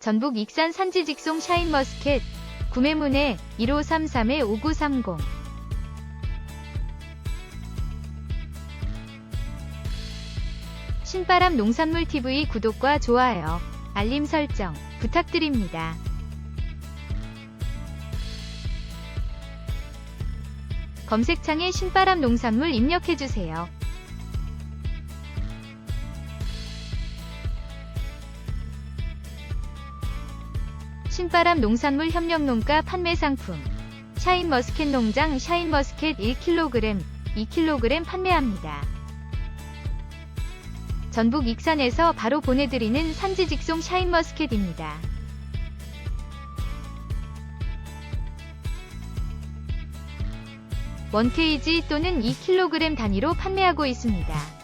전북 익산 산지 직송 샤인머스켓 구매문의 1533-5930 신바람 농산물 TV 구독과 좋아요, 알림 설정 부탁드립니다. 검색창에 신바람 농산물 입력해주세요. 신바람 농산물 협력농가 판매 상품 샤인머스켓 농장 샤인머스켓 1kg, 2kg 판매합니다. 전북 익산에서 바로 보내드리는 산지 직송 샤인머스켓입니다. 원 케이지 또는 2kg 단위로 판매하고 있습니다.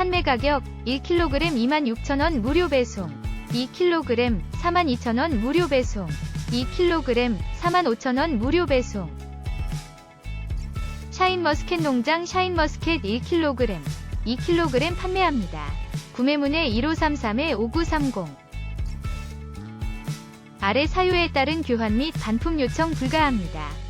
판매 가격 1kg 26,000원 무료 배송, 2kg 42,000원 무료 배송, 2kg 45,000원 무료 배송. 샤인머스켓 농장 샤인머스켓 1kg, 2kg 판매합니다. 구매문의 1533-5930 아래 사유에 따른 교환 및 반품 요청 불가합니다.